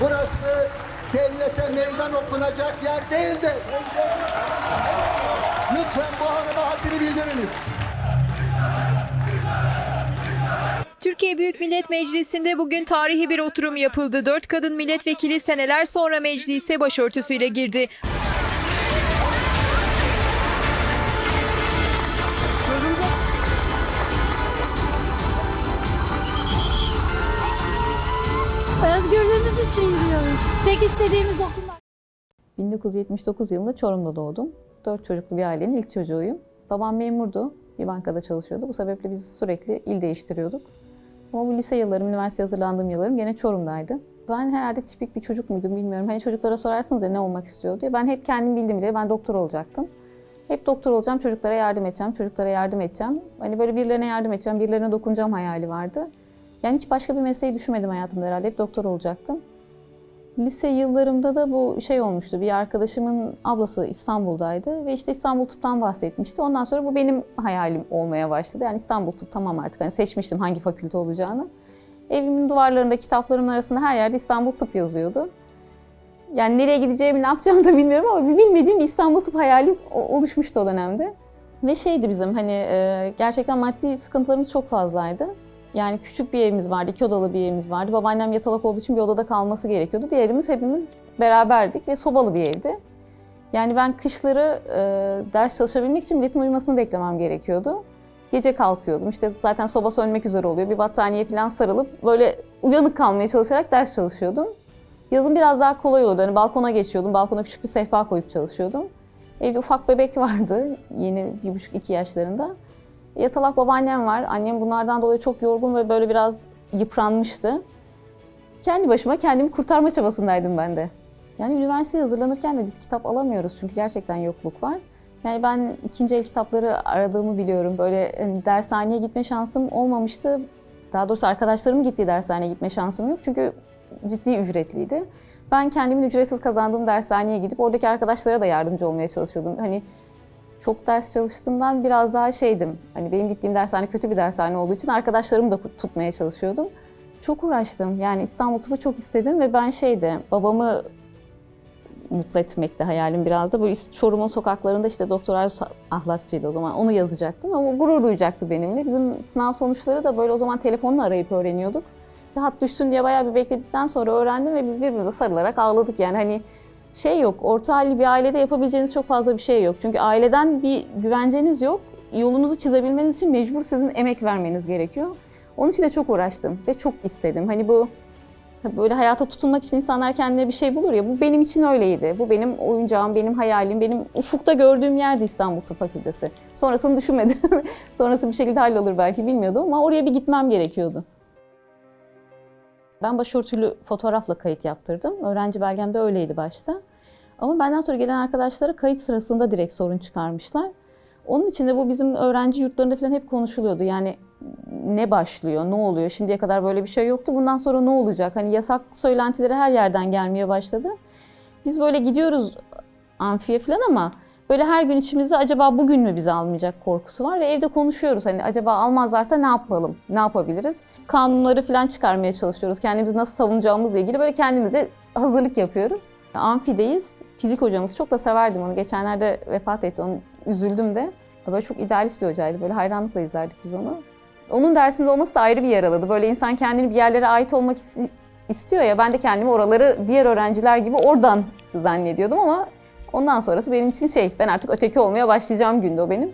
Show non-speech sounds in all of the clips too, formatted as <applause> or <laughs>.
Burası devlete meydan okunacak yer değildir. Lütfen bu hanıma haddini bildiriniz. Türkiye Büyük Millet Meclisi'nde bugün tarihi bir oturum yapıldı. Dört kadın milletvekili seneler sonra meclise başörtüsüyle girdi. Özgürlüğümüz için yürüyoruz. Tek istediğimiz okullar. 1979 yılında Çorum'da doğdum. Dört çocuklu bir ailenin ilk çocuğuyum. Babam memurdu, bir bankada çalışıyordu. Bu sebeple biz sürekli il değiştiriyorduk. Ama bu lise yıllarım, üniversite hazırlandığım yıllarım gene Çorum'daydı. Ben herhalde tipik bir çocuk muydum bilmiyorum. Hani çocuklara sorarsınız ya ne olmak istiyor diye. Ben hep kendim bildim bile ben doktor olacaktım. Hep doktor olacağım, çocuklara yardım edeceğim, çocuklara yardım edeceğim. Hani böyle birilerine yardım edeceğim, birilerine dokunacağım hayali vardı. Yani hiç başka bir mesleği düşünmedim hayatımda herhalde. Hep doktor olacaktım. Lise yıllarımda da bu şey olmuştu. Bir arkadaşımın ablası İstanbul'daydı ve işte İstanbul Tıp'tan bahsetmişti. Ondan sonra bu benim hayalim olmaya başladı. Yani İstanbul Tıp tamam artık hani seçmiştim hangi fakülte olacağını. Evimin duvarlarında, kitaplarımın arasında her yerde İstanbul Tıp yazıyordu. Yani nereye gideceğimi, ne yapacağımı da bilmiyorum ama bilmediğim bir İstanbul Tıp hayali oluşmuştu o dönemde. Ve şeydi bizim hani e, gerçekten maddi sıkıntılarımız çok fazlaydı. Yani küçük bir evimiz vardı, iki odalı bir evimiz vardı. Babaannem yatalak olduğu için bir odada kalması gerekiyordu. Diğerimiz hepimiz beraberdik ve sobalı bir evdi. Yani ben kışları e, ders çalışabilmek için milletin uyumasını beklemem gerekiyordu. Gece kalkıyordum. İşte zaten soba sönmek üzere oluyor. Bir battaniye falan sarılıp böyle uyanık kalmaya çalışarak ders çalışıyordum. Yazın biraz daha kolay olurdu. Hani balkona geçiyordum. Balkona küçük bir sehpa koyup çalışıyordum. Evde ufak bebek vardı. Yeni bir buçuk iki yaşlarında. Yatalak babaannem var. Annem bunlardan dolayı çok yorgun ve böyle biraz yıpranmıştı. Kendi başıma kendimi kurtarma çabasındaydım ben de. Yani üniversiteye hazırlanırken de biz kitap alamıyoruz çünkü gerçekten yokluk var. Yani ben ikinci el kitapları aradığımı biliyorum. Böyle hani dershaneye gitme şansım olmamıştı. Daha doğrusu arkadaşlarımın gittiği dershaneye gitme şansım yok çünkü ciddi ücretliydi. Ben kendimin ücretsiz kazandığım dershaneye gidip oradaki arkadaşlara da yardımcı olmaya çalışıyordum. Hani çok ders çalıştığımdan biraz daha şeydim. Hani benim gittiğim dershane kötü bir dershane olduğu için arkadaşlarımı da tutmaya çalışıyordum. Çok uğraştım. Yani İstanbul Tıp'ı çok istedim ve ben şeyde babamı mutlu etmekte hayalim biraz da. Bu Çorum'un sokaklarında işte Doktor Arzu Ahlatçı'ydı o zaman. Onu yazacaktım ama gurur duyacaktı benimle. Bizim sınav sonuçları da böyle o zaman telefonla arayıp öğreniyorduk. İşte hat düşsün diye bayağı bir bekledikten sonra öğrendim ve biz birbirimize sarılarak ağladık. Yani hani şey yok, orta halli bir ailede yapabileceğiniz çok fazla bir şey yok. Çünkü aileden bir güvenceniz yok. Yolunuzu çizebilmeniz için mecbur sizin emek vermeniz gerekiyor. Onun için de çok uğraştım ve çok istedim. Hani bu böyle hayata tutunmak için insanlar kendine bir şey bulur ya. Bu benim için öyleydi. Bu benim oyuncağım, benim hayalim, benim ufukta gördüğüm yerdi İstanbul Tıp Fakültesi. Sonrasını düşünmedim. <laughs> Sonrası bir şekilde hallolur belki bilmiyordum ama oraya bir gitmem gerekiyordu. Ben başörtülü fotoğrafla kayıt yaptırdım. Öğrenci belgemde öyleydi başta. Ama benden sonra gelen arkadaşlara kayıt sırasında direkt sorun çıkarmışlar. Onun için de bu bizim öğrenci yurtlarında falan hep konuşuluyordu. Yani ne başlıyor, ne oluyor? Şimdiye kadar böyle bir şey yoktu. Bundan sonra ne olacak? Hani yasak söylentileri her yerden gelmeye başladı. Biz böyle gidiyoruz amfiye falan ama böyle her gün içimizde acaba bugün mü bizi almayacak korkusu var ve evde konuşuyoruz. Hani acaba almazlarsa ne yapalım, ne yapabiliriz? Kanunları falan çıkarmaya çalışıyoruz. Kendimizi nasıl savunacağımızla ilgili böyle kendimize hazırlık yapıyoruz. Amfideyiz. Fizik hocamız çok da severdim onu. Geçenlerde vefat etti. Onu üzüldüm de. Böyle çok idealist bir hocaydı. Böyle hayranlıkla izlerdik biz onu. Onun dersinde olması da ayrı bir yaraladı. Böyle insan kendini bir yerlere ait olmak is- istiyor ya. Ben de kendimi oraları diğer öğrenciler gibi oradan zannediyordum ama ondan sonrası benim için şey, ben artık öteki olmaya başlayacağım gündü o benim.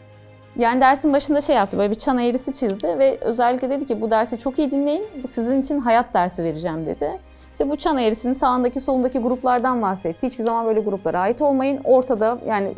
Yani dersin başında şey yaptı, böyle bir çan eğrisi çizdi ve özellikle dedi ki bu dersi çok iyi dinleyin, bu sizin için hayat dersi vereceğim dedi. İşte bu çan eğrisinin sağındaki solundaki gruplardan bahsetti. Hiçbir zaman böyle gruplara ait olmayın. Ortada yani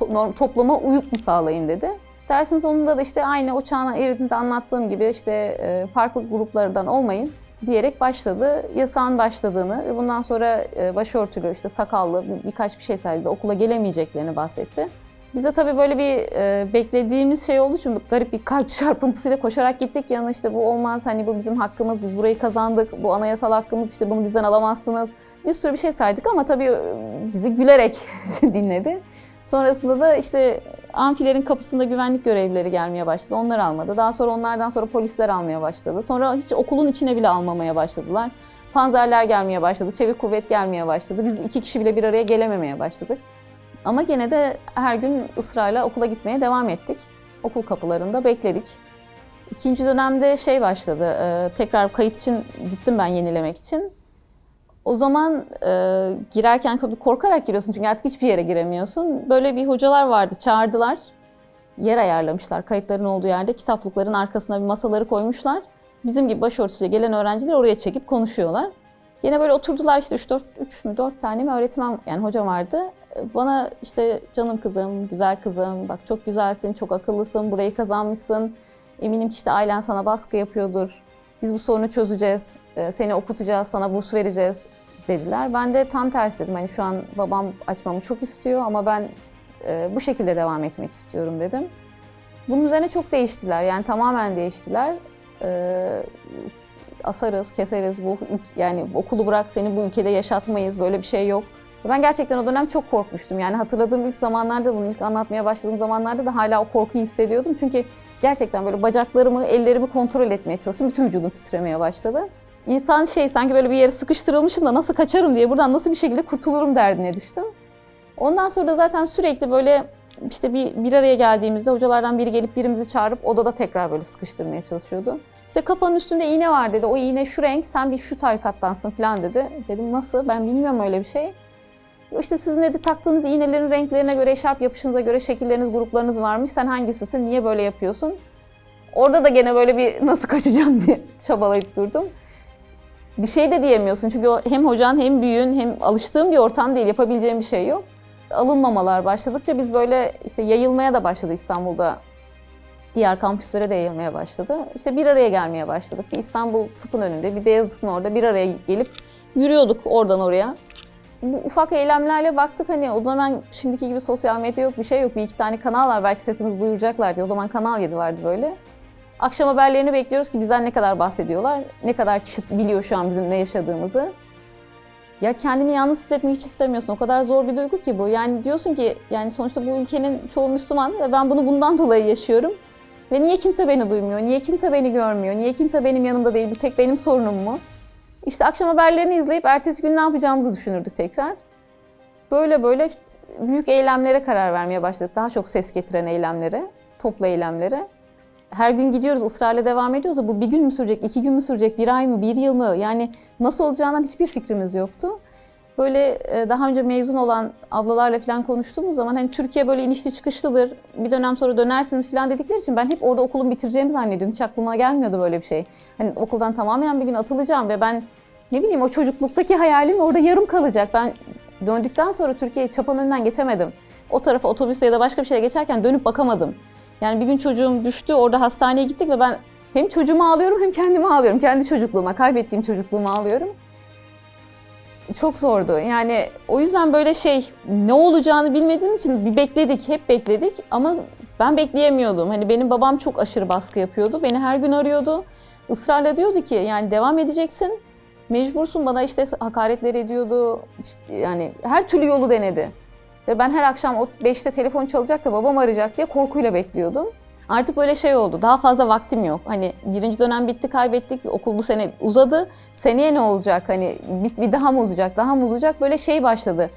to- topluma uyum sağlayın dedi. Dersin sonunda da işte aynı o çağın eğrisinde anlattığım gibi işte farklı gruplardan olmayın diyerek başladı. Yasağın başladığını ve bundan sonra e, başörtülü, işte sakallı birkaç bir şey saydı. Okula gelemeyeceklerini bahsetti. Biz de tabii böyle bir e, beklediğimiz şey olduğu için garip bir kalp <laughs> çarpıntısıyla koşarak gittik. Yanına işte bu olmaz, hani bu bizim hakkımız, biz burayı kazandık, bu anayasal hakkımız, işte bunu bizden alamazsınız. Bir sürü bir şey saydık ama tabii e, bizi gülerek <laughs> dinledi. Sonrasında da işte amfilerin kapısında güvenlik görevlileri gelmeye başladı. Onlar almadı. Daha sonra onlardan sonra polisler almaya başladı. Sonra hiç okulun içine bile almamaya başladılar. Panzerler gelmeye başladı, çevik kuvvet gelmeye başladı. Biz iki kişi bile bir araya gelememeye başladık. Ama gene de her gün ısrarla okula gitmeye devam ettik. Okul kapılarında bekledik. İkinci dönemde şey başladı, e, tekrar kayıt için gittim ben yenilemek için. O zaman e, girerken korkarak giriyorsun çünkü artık hiçbir yere giremiyorsun. Böyle bir hocalar vardı, çağırdılar. Yer ayarlamışlar kayıtların olduğu yerde. Kitaplıkların arkasına bir masaları koymuşlar. Bizim gibi başörtüsüyle gelen öğrenciler oraya çekip konuşuyorlar. Yine böyle oturdular işte 3 4 3 mü 4 tane mi öğretmen yani hoca vardı. Bana işte canım kızım, güzel kızım, bak çok güzelsin, çok akıllısın, burayı kazanmışsın. Eminim ki işte ailen sana baskı yapıyordur. Biz bu sorunu çözeceğiz. Ee, Seni okutacağız, sana burs vereceğiz dediler. Ben de tam tersi dedim. Hani şu an babam açmamı çok istiyor ama ben e, bu şekilde devam etmek istiyorum dedim. Bunun üzerine çok değiştiler. Yani tamamen değiştiler. Ee, asarız, keseriz. Bu yani okulu bırak seni bu ülkede yaşatmayız. Böyle bir şey yok. Ben gerçekten o dönem çok korkmuştum. Yani hatırladığım ilk zamanlarda, bunu ilk anlatmaya başladığım zamanlarda da hala o korkuyu hissediyordum. Çünkü gerçekten böyle bacaklarımı, ellerimi kontrol etmeye çalıştım. Bütün vücudum titremeye başladı. İnsan şey sanki böyle bir yere sıkıştırılmışım da nasıl kaçarım diye buradan nasıl bir şekilde kurtulurum derdine düştüm. Ondan sonra da zaten sürekli böyle işte bir, bir araya geldiğimizde hocalardan biri gelip birimizi çağırıp odada tekrar böyle sıkıştırmaya çalışıyordu. İşte kafanın üstünde iğne var dedi. O iğne şu renk, sen bir şu tarikattansın falan dedi. Dedim nasıl? Ben bilmiyorum öyle bir şey. İşte sizin dedi taktığınız iğnelerin renklerine göre, eşarp yapışınıza göre şekilleriniz, gruplarınız varmış. Sen hangisisin? Niye böyle yapıyorsun? Orada da gene böyle bir nasıl kaçacağım diye <laughs> çabalayıp durdum. Bir şey de diyemiyorsun çünkü hem hocan hem büyüğün hem alıştığım bir ortam değil, yapabileceğim bir şey yok. Alınmamalar başladıkça biz böyle işte yayılmaya da başladı İstanbul'da. Diğer kampüslere de yayılmaya başladı. İşte bir araya gelmeye başladık. Bir İstanbul tıpın önünde, bir Beyazıt'ın orada bir araya gelip yürüyorduk oradan oraya. Bu ufak eylemlerle baktık hani o zaman şimdiki gibi sosyal medya yok, bir şey yok. Bir iki tane kanal var belki sesimizi duyuracaklar diye. O zaman Kanal 7 vardı böyle. Akşam haberlerini bekliyoruz ki bizden ne kadar bahsediyorlar, ne kadar kişi biliyor şu an bizim ne yaşadığımızı. Ya kendini yalnız hissetmek hiç istemiyorsun. O kadar zor bir duygu ki bu. Yani diyorsun ki yani sonuçta bu ülkenin çoğu Müslüman ve ben bunu bundan dolayı yaşıyorum. Ve niye kimse beni duymuyor? Niye kimse beni görmüyor? Niye kimse benim yanımda değil? Bu tek benim sorunum mu? İşte akşam haberlerini izleyip ertesi gün ne yapacağımızı düşünürdük tekrar. Böyle böyle büyük eylemlere karar vermeye başladık. Daha çok ses getiren eylemlere, toplu eylemlere. Her gün gidiyoruz, ısrarla devam ediyoruz da bu bir gün mü sürecek, iki gün mü sürecek, bir ay mı, bir yıl mı? Yani nasıl olacağından hiçbir fikrimiz yoktu. Böyle e, daha önce mezun olan ablalarla falan konuştuğumuz zaman hani Türkiye böyle inişli çıkışlıdır, bir dönem sonra dönersiniz falan dedikleri için ben hep orada okulumu bitireceğimi zannediyordum. Hiç aklıma gelmiyordu böyle bir şey. Hani okuldan tamamen bir gün atılacağım ve ben ne bileyim o çocukluktaki hayalim orada yarım kalacak. Ben döndükten sonra Türkiye'yi çapanın önünden geçemedim. O tarafa otobüste ya da başka bir şeye geçerken dönüp bakamadım. Yani bir gün çocuğum düştü, orada hastaneye gittik ve ben hem çocuğumu ağlıyorum hem kendimi ağlıyorum. Kendi çocukluğuma, kaybettiğim çocukluğumu ağlıyorum. Çok zordu. Yani o yüzden böyle şey ne olacağını bilmediğimiz için bir bekledik, hep bekledik ama ben bekleyemiyordum. Hani benim babam çok aşırı baskı yapıyordu. Beni her gün arıyordu. Israrla diyordu ki yani devam edeceksin. Mecbursun bana işte hakaretler ediyordu. İşte yani her türlü yolu denedi. Ve ben her akşam o 5'te telefon çalacak da babam arayacak diye korkuyla bekliyordum. Artık böyle şey oldu. Daha fazla vaktim yok. Hani birinci dönem bitti, kaybettik. Okul bu sene uzadı. Seneye ne olacak? Hani bir, bir daha mı uzayacak? Daha mı uzayacak? Böyle şey başladı.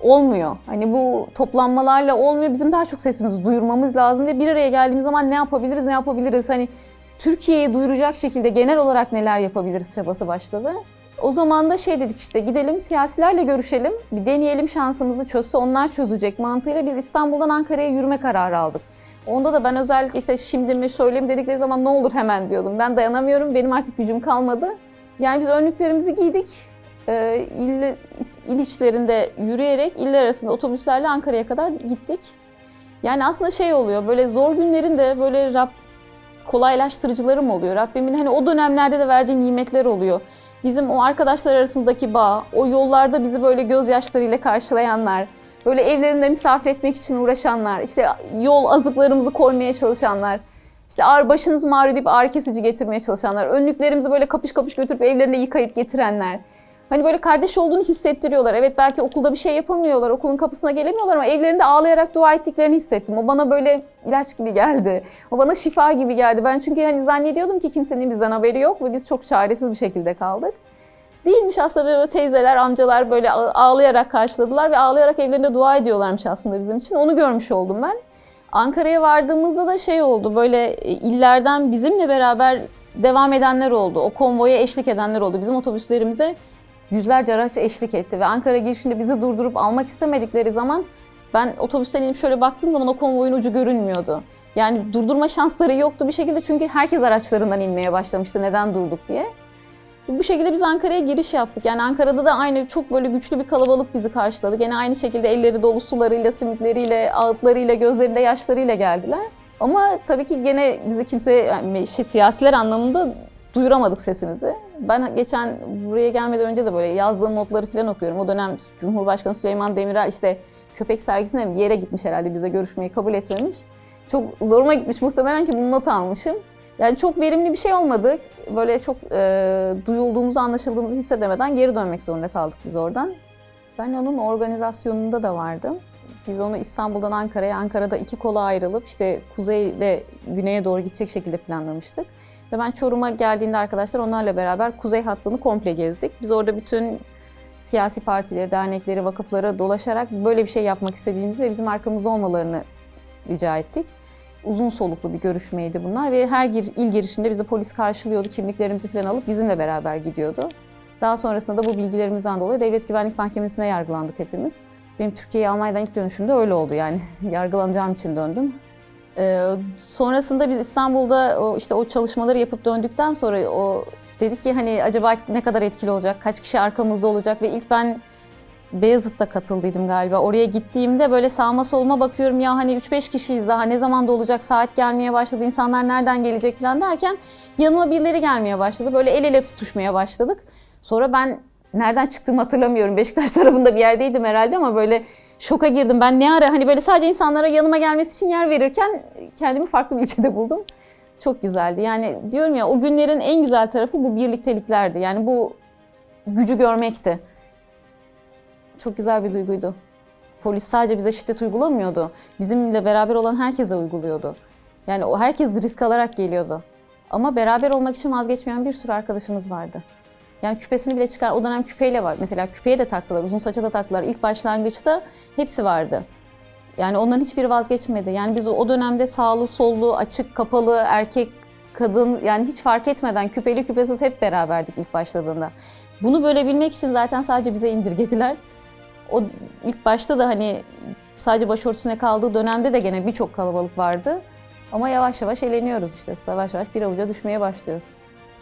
Olmuyor. Hani bu toplanmalarla olmuyor. Bizim daha çok sesimizi duyurmamız lazım diye bir araya geldiğimiz zaman ne yapabiliriz, ne yapabiliriz? Hani Türkiye'yi duyuracak şekilde genel olarak neler yapabiliriz çabası başladı. O zaman da şey dedik işte gidelim siyasilerle görüşelim, bir deneyelim şansımızı çözse onlar çözecek mantığıyla biz İstanbul'dan Ankara'ya yürüme kararı aldık. Onda da ben özellikle işte şimdi mi söyleyeyim dedikleri zaman ne olur hemen diyordum. Ben dayanamıyorum, benim artık gücüm kalmadı. Yani biz önlüklerimizi giydik. Ee, il, il içlerinde yürüyerek iller arasında otobüslerle Ankara'ya kadar gittik. Yani aslında şey oluyor böyle zor günlerinde böyle Rab kolaylaştırıcılarım oluyor. Rabbimin hani o dönemlerde de verdiği nimetler oluyor. Bizim o arkadaşlar arasındaki bağ, o yollarda bizi böyle gözyaşlarıyla karşılayanlar, böyle evlerinde misafir etmek için uğraşanlar, işte yol azıklarımızı koymaya çalışanlar, işte ağır başınız mağrur deyip ağrı kesici getirmeye çalışanlar, önlüklerimizi böyle kapış kapış götürüp evlerinde yıkayıp getirenler. Hani böyle kardeş olduğunu hissettiriyorlar. Evet belki okulda bir şey yapamıyorlar, okulun kapısına gelemiyorlar ama evlerinde ağlayarak dua ettiklerini hissettim. O bana böyle ilaç gibi geldi. O bana şifa gibi geldi. Ben çünkü hani zannediyordum ki kimsenin bizden haberi yok ve biz çok çaresiz bir şekilde kaldık. Değilmiş aslında böyle teyzeler, amcalar böyle ağ- ağlayarak karşıladılar ve ağlayarak evlerinde dua ediyorlarmış aslında bizim için. Onu görmüş oldum ben. Ankara'ya vardığımızda da şey oldu böyle e, illerden bizimle beraber devam edenler oldu. O konvoya eşlik edenler oldu. Bizim otobüslerimize yüzlerce araç eşlik etti ve Ankara girişinde bizi durdurup almak istemedikleri zaman ben otobüsten inip şöyle baktığım zaman o konvoyun ucu görünmüyordu. Yani durdurma şansları yoktu bir şekilde çünkü herkes araçlarından inmeye başlamıştı neden durduk diye. Bu şekilde biz Ankara'ya giriş yaptık. Yani Ankara'da da aynı çok böyle güçlü bir kalabalık bizi karşıladı. Gene aynı şekilde elleri dolu sularıyla, simitleriyle, ağıtlarıyla, gözlerinde yaşlarıyla geldiler. Ama tabii ki gene bizi kimse yani şey, siyasiler anlamında duyuramadık sesimizi. Ben geçen buraya gelmeden önce de böyle yazdığım notları falan okuyorum. O dönem Cumhurbaşkanı Süleyman Demirel işte köpek sergisine bir yere gitmiş herhalde bize görüşmeyi kabul etmemiş. Çok zoruma gitmiş muhtemelen ki bunu not almışım. Yani çok verimli bir şey olmadı. Böyle çok e, duyulduğumuzu, anlaşıldığımızı hissedemeden geri dönmek zorunda kaldık biz oradan. Ben onun organizasyonunda da vardım. Biz onu İstanbul'dan Ankara'ya, Ankara'da iki kola ayrılıp işte kuzey ve güneye doğru gidecek şekilde planlamıştık. Ve ben Çorum'a geldiğinde arkadaşlar onlarla beraber kuzey hattını komple gezdik. Biz orada bütün siyasi partileri, dernekleri, vakıfları dolaşarak böyle bir şey yapmak istediğimizi ve bizim arkamızda olmalarını rica ettik uzun soluklu bir görüşmeydi bunlar ve her gir, il girişinde bizi polis karşılıyordu, kimliklerimizi falan alıp bizimle beraber gidiyordu. Daha sonrasında da bu bilgilerimizden dolayı Devlet Güvenlik Mahkemesi'ne yargılandık hepimiz. Benim Türkiye'ye Almanya'dan ilk dönüşümde öyle oldu yani. <laughs> Yargılanacağım için döndüm. Ee, sonrasında biz İstanbul'da o, işte o çalışmaları yapıp döndükten sonra o dedik ki hani acaba ne kadar etkili olacak, kaç kişi arkamızda olacak ve ilk ben Beyazıt'ta katıldıydım galiba. Oraya gittiğimde böyle sağma soluma bakıyorum ya hani 3-5 kişiyiz daha ne zaman da olacak saat gelmeye başladı insanlar nereden gelecek falan derken yanıma birileri gelmeye başladı. Böyle el ele tutuşmaya başladık. Sonra ben nereden çıktığımı hatırlamıyorum. Beşiktaş tarafında bir yerdeydim herhalde ama böyle şoka girdim. Ben ne ara hani böyle sadece insanlara yanıma gelmesi için yer verirken kendimi farklı bir ilçede buldum. Çok güzeldi. Yani diyorum ya o günlerin en güzel tarafı bu birlikteliklerdi. Yani bu gücü görmekti. Çok güzel bir duyguydu. Polis sadece bize şiddet uygulamıyordu. Bizimle beraber olan herkese uyguluyordu. Yani o herkes risk alarak geliyordu. Ama beraber olmak için vazgeçmeyen bir sürü arkadaşımız vardı. Yani küpesini bile çıkar. O dönem küpeyle var. Mesela küpeye de taktılar, uzun saça da taktılar. İlk başlangıçta hepsi vardı. Yani onların hiçbiri vazgeçmedi. Yani biz o, dönemde sağlı, sollu, açık, kapalı, erkek, kadın yani hiç fark etmeden küpeli küpesiz hep beraberdik ilk başladığında. Bunu böyle bilmek için zaten sadece bize indirgediler. O ilk başta da hani sadece başörtüsüne kaldığı dönemde de gene birçok kalabalık vardı. Ama yavaş yavaş eleniyoruz işte. Yavaş yavaş bir avuca düşmeye başlıyoruz.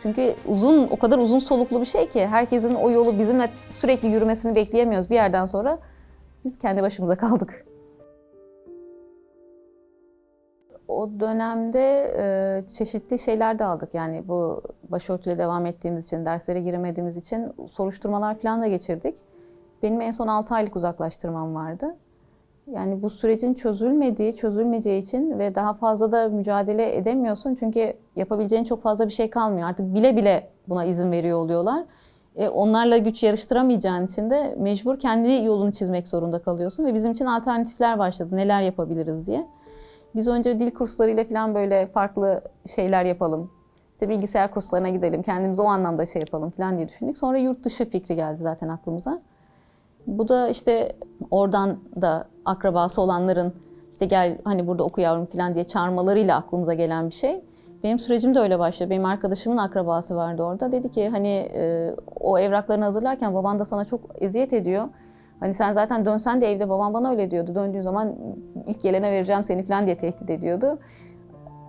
Çünkü uzun, o kadar uzun soluklu bir şey ki herkesin o yolu bizimle sürekli yürümesini bekleyemiyoruz bir yerden sonra. Biz kendi başımıza kaldık. O dönemde e, çeşitli şeyler de aldık. Yani bu başörtüyle devam ettiğimiz için, derslere giremediğimiz için soruşturmalar falan da geçirdik. Benim en son 6 aylık uzaklaştırmam vardı. Yani bu sürecin çözülmediği, çözülmeyeceği için ve daha fazla da mücadele edemiyorsun. Çünkü yapabileceğin çok fazla bir şey kalmıyor. Artık bile bile buna izin veriyor oluyorlar. E, onlarla güç yarıştıramayacağın için de mecbur kendi yolunu çizmek zorunda kalıyorsun. Ve bizim için alternatifler başladı. Neler yapabiliriz diye. Biz önce dil kurslarıyla falan böyle farklı şeyler yapalım. İşte bilgisayar kurslarına gidelim, kendimize o anlamda şey yapalım falan diye düşündük. Sonra yurt dışı fikri geldi zaten aklımıza. Bu da işte oradan da akrabası olanların işte gel hani burada oku yavrum falan diye çağırmalarıyla aklımıza gelen bir şey. Benim sürecim de öyle başladı. Benim arkadaşımın akrabası vardı orada. Dedi ki hani e, o evraklarını hazırlarken baban da sana çok eziyet ediyor. Hani sen zaten dönsen de evde babam bana öyle diyordu. Döndüğün zaman ilk gelene vereceğim seni falan diye tehdit ediyordu.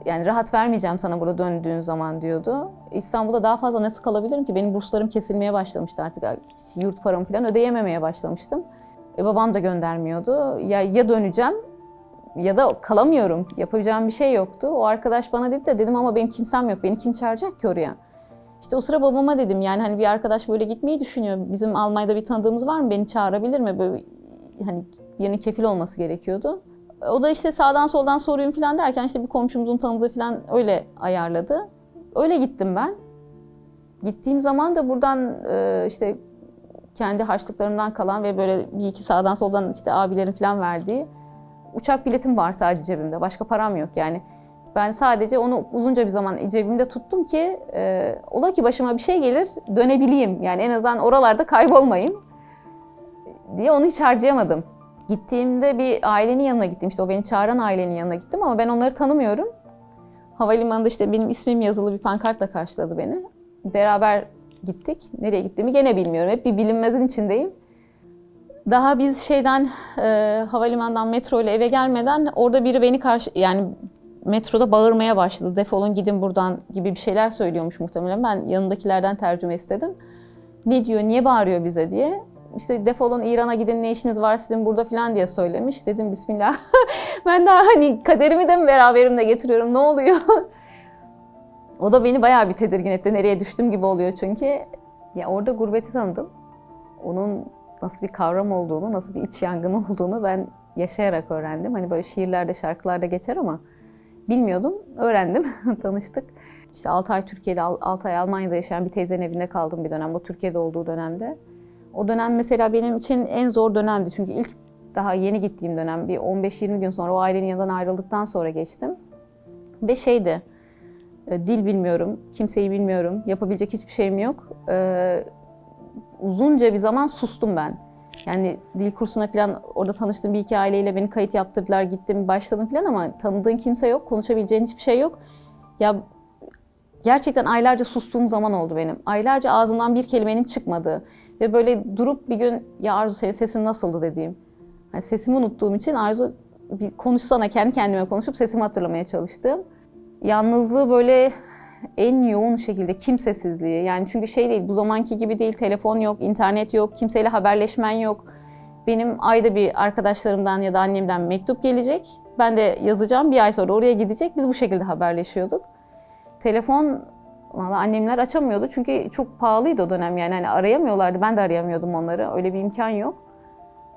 Yani rahat vermeyeceğim sana burada döndüğün zaman diyordu. İstanbul'da daha fazla nasıl kalabilirim ki? Benim burslarım kesilmeye başlamıştı artık. Yurt paramı falan ödeyememeye başlamıştım. E, babam da göndermiyordu. Ya, ya döneceğim ya da kalamıyorum. Yapabileceğim bir şey yoktu. O arkadaş bana dedi de dedim ama benim kimsem yok. Beni kim çağıracak ki oraya? İşte o sıra babama dedim yani hani bir arkadaş böyle gitmeyi düşünüyor. Bizim Almanya'da bir tanıdığımız var mı? Beni çağırabilir mi? Böyle hani birinin kefil olması gerekiyordu. O da işte sağdan soldan soruyum falan derken işte bir komşumuzun tanıdığı falan öyle ayarladı. Öyle gittim ben. Gittiğim zaman da buradan e, işte kendi harçlıklarımdan kalan ve böyle bir iki sağdan soldan işte abilerin falan verdiği uçak biletim var sadece cebimde. Başka param yok yani. Ben sadece onu uzunca bir zaman cebimde tuttum ki e, ola ki başıma bir şey gelir dönebileyim. Yani en azından oralarda kaybolmayayım diye onu hiç harcayamadım. Gittiğimde bir ailenin yanına gittim. İşte o beni çağıran ailenin yanına gittim ama ben onları tanımıyorum. Havalimanında işte benim ismim yazılı bir pankartla karşıladı beni. Beraber gittik. Nereye gittiğimi gene bilmiyorum. Hep bir bilinmezin içindeyim. Daha biz şeyden e, havalimanından metro ile eve gelmeden orada biri beni karşı yani metroda bağırmaya başladı. Defolun gidin buradan gibi bir şeyler söylüyormuş muhtemelen. Ben yanındakilerden tercüme istedim. Ne diyor, niye bağırıyor bize diye. İşte defolun İran'a gidin ne işiniz var sizin burada falan diye söylemiş. Dedim bismillah. <laughs> ben daha hani kaderimi de mi beraberimle getiriyorum ne oluyor? <laughs> o da beni bayağı bir tedirgin etti. Nereye düştüm gibi oluyor çünkü. Ya orada gurbeti tanıdım. Onun nasıl bir kavram olduğunu, nasıl bir iç yangın <laughs> olduğunu ben yaşayarak öğrendim. Hani böyle şiirlerde, şarkılarda geçer ama bilmiyordum. Öğrendim, tanıştık. İşte 6 ay Türkiye'de, 6 ay Almanya'da yaşayan bir teyzenin evinde kaldım bir dönem. O Türkiye'de olduğu dönemde. O dönem mesela benim için en zor dönemdi. Çünkü ilk daha yeni gittiğim dönem bir 15-20 gün sonra o ailenin yanından ayrıldıktan sonra geçtim. Ve şeydi, e, dil bilmiyorum, kimseyi bilmiyorum, yapabilecek hiçbir şeyim yok. Ee, uzunca bir zaman sustum ben. Yani dil kursuna falan orada tanıştığım bir iki aileyle beni kayıt yaptırdılar, gittim, başladım falan ama tanıdığın kimse yok, konuşabileceğin hiçbir şey yok. Ya gerçekten aylarca sustuğum zaman oldu benim. Aylarca ağzımdan bir kelimenin çıkmadığı ve böyle durup bir gün ya Arzu senin sesin nasıldı dediğim. Yani sesimi unuttuğum için Arzu bir konuşsana kendi kendime konuşup sesimi hatırlamaya çalıştım. Yalnızlığı böyle en yoğun şekilde kimsesizliği. Yani çünkü şey değil, bu zamanki gibi değil, telefon yok, internet yok, kimseyle haberleşmen yok. Benim ayda bir arkadaşlarımdan ya da annemden mektup gelecek. Ben de yazacağım, bir ay sonra oraya gidecek. Biz bu şekilde haberleşiyorduk. Telefon valla annemler açamıyordu çünkü çok pahalıydı o dönem yani hani arayamıyorlardı. Ben de arayamıyordum onları. Öyle bir imkan yok.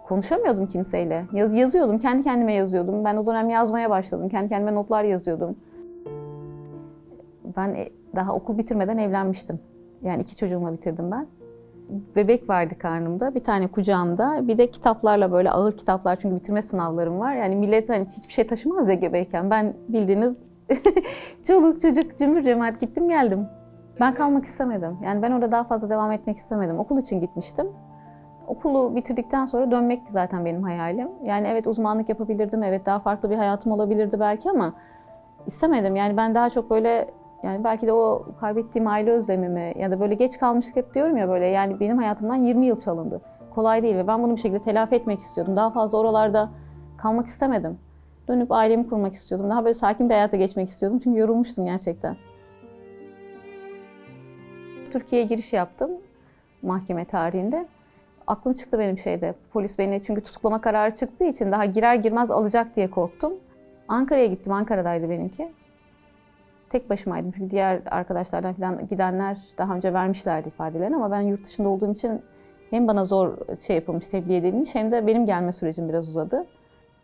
Konuşamıyordum kimseyle. Yaz, yazıyordum, kendi kendime yazıyordum. Ben o dönem yazmaya başladım. Kendi kendime notlar yazıyordum. Ben e, daha okul bitirmeden evlenmiştim. Yani iki çocuğumla bitirdim ben. Bebek vardı karnımda, bir tane kucağımda. Bir de kitaplarla böyle ağır kitaplar çünkü bitirme sınavlarım var. Yani millet hani hiçbir şey taşımaz ya gebeyken. Ben bildiğiniz <laughs> çoluk çocuk cümbür cemaat gittim geldim. Ben kalmak istemedim. Yani ben orada daha fazla devam etmek istemedim. Okul için gitmiştim. Okulu bitirdikten sonra dönmek zaten benim hayalim. Yani evet uzmanlık yapabilirdim, evet daha farklı bir hayatım olabilirdi belki ama istemedim. Yani ben daha çok böyle yani belki de o kaybettiğim aile özlemimi ya da böyle geç kalmıştık hep diyorum ya böyle yani benim hayatımdan 20 yıl çalındı. Kolay değil ve ben bunu bir şekilde telafi etmek istiyordum. Daha fazla oralarda kalmak istemedim. Dönüp ailemi kurmak istiyordum. Daha böyle sakin bir hayata geçmek istiyordum çünkü yorulmuştum gerçekten. Türkiye'ye giriş yaptım mahkeme tarihinde. Aklım çıktı benim şeyde. Polis beni çünkü tutuklama kararı çıktığı için daha girer girmez alacak diye korktum. Ankara'ya gittim. Ankara'daydı benimki. Tek başımaydım çünkü diğer arkadaşlardan falan gidenler daha önce vermişlerdi ifadelerini ama ben yurt dışında olduğum için hem bana zor şey yapılmış, tebliğ edilmiş hem de benim gelme sürecim biraz uzadı.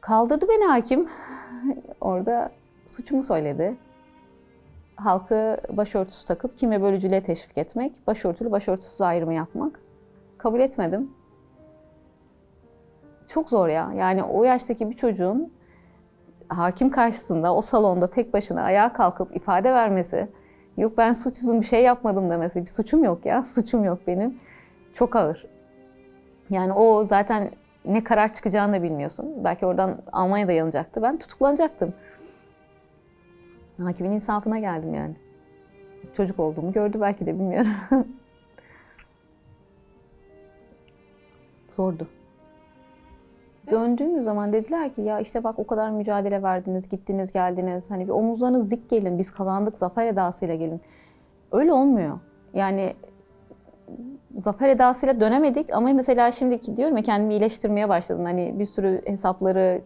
Kaldırdı beni hakim. Orada suçumu söyledi. Halkı başörtüsü takıp kim ve bölücülüğe teşvik etmek, başörtülü başörtüsüz ayrımı yapmak. Kabul etmedim. Çok zor ya. Yani o yaştaki bir çocuğun hakim karşısında o salonda tek başına ayağa kalkıp ifade vermesi, yok ben suçsuzum bir şey yapmadım demesi, bir suçum yok ya, <laughs> suçum yok benim. Çok ağır. Yani o zaten ne karar çıkacağını da bilmiyorsun. Belki oradan Almanya'da yanacaktı. Ben tutuklanacaktım. Hakimin insafına geldim yani. Çocuk olduğumu gördü belki de bilmiyorum. <laughs> Zordu. Döndüğümüz zaman dediler ki ya işte bak o kadar mücadele verdiniz, gittiniz, geldiniz. Hani bir omuzlarınız dik gelin, biz kazandık zafer edasıyla gelin. Öyle olmuyor. Yani zafer edasıyla dönemedik ama mesela şimdiki diyorum ya kendimi iyileştirmeye başladım. Hani bir sürü hesapları,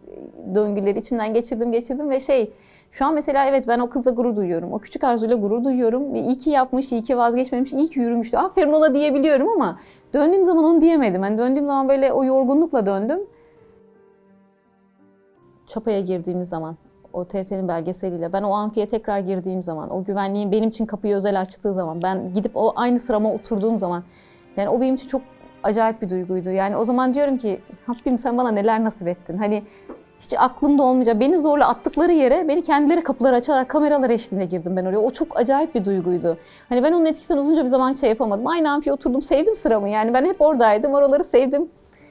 döngüleri içimden geçirdim geçirdim ve şey şu an mesela evet ben o kızla gurur duyuyorum. O küçük arzuyla gurur duyuyorum. İyi ki yapmış, iyi ki vazgeçmemiş, iyi ki yürümüştü. Aferin ona diyebiliyorum ama döndüğüm zaman onu diyemedim. Hani döndüğüm zaman böyle o yorgunlukla döndüm. Çapaya girdiğimiz zaman o TRT'nin belgeseliyle ben o amfiye tekrar girdiğim zaman o güvenliğin benim için kapıyı özel açtığı zaman ben gidip o aynı sırama oturduğum zaman yani o benim için çok acayip bir duyguydu. Yani o zaman diyorum ki Rabbim sen bana neler nasip ettin. Hani hiç aklımda olmayacak. Beni zorla attıkları yere beni kendileri kapıları açarak kameralar eşliğinde girdim ben oraya. O çok acayip bir duyguydu. Hani ben onun etkisinden uzunca bir zaman şey yapamadım. Aynı amfiye oturdum sevdim sıramı. Yani ben hep oradaydım. Oraları sevdim.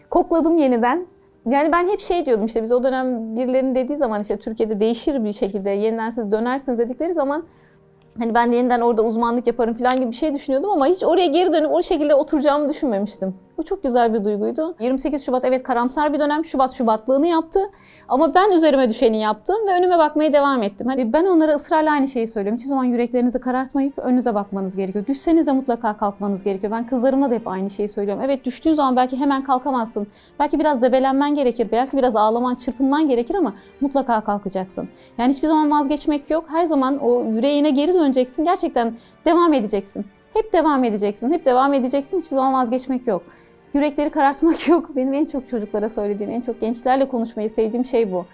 Kokladım yeniden. Yani ben hep şey diyordum işte biz o dönem birilerinin dediği zaman işte Türkiye'de değişir bir şekilde yeniden siz dönersiniz dedikleri zaman hani ben de yeniden orada uzmanlık yaparım falan gibi bir şey düşünüyordum ama hiç oraya geri dönüp o şekilde oturacağımı düşünmemiştim. Bu çok güzel bir duyguydu. 28 Şubat evet karamsar bir dönem. Şubat Şubatlığını yaptı. Ama ben üzerime düşeni yaptım ve önüme bakmaya devam ettim. Hani ben onlara ısrarla aynı şeyi söylüyorum. Hiçbir zaman yüreklerinizi karartmayıp önünüze bakmanız gerekiyor. Düşseniz de mutlaka kalkmanız gerekiyor. Ben kızlarıma da hep aynı şeyi söylüyorum. Evet düştüğün zaman belki hemen kalkamazsın. Belki biraz debelenmen gerekir. Belki biraz ağlaman, çırpınman gerekir ama mutlaka kalkacaksın. Yani hiçbir zaman vazgeçmek yok. Her zaman o yüreğine geri döneceksin. Gerçekten devam edeceksin. Hep devam edeceksin. Hep devam edeceksin. Hiçbir zaman vazgeçmek yok. Yürekleri karartmak <laughs> yok. Benim en çok çocuklara söylediğim, en çok gençlerle konuşmayı sevdiğim şey bu.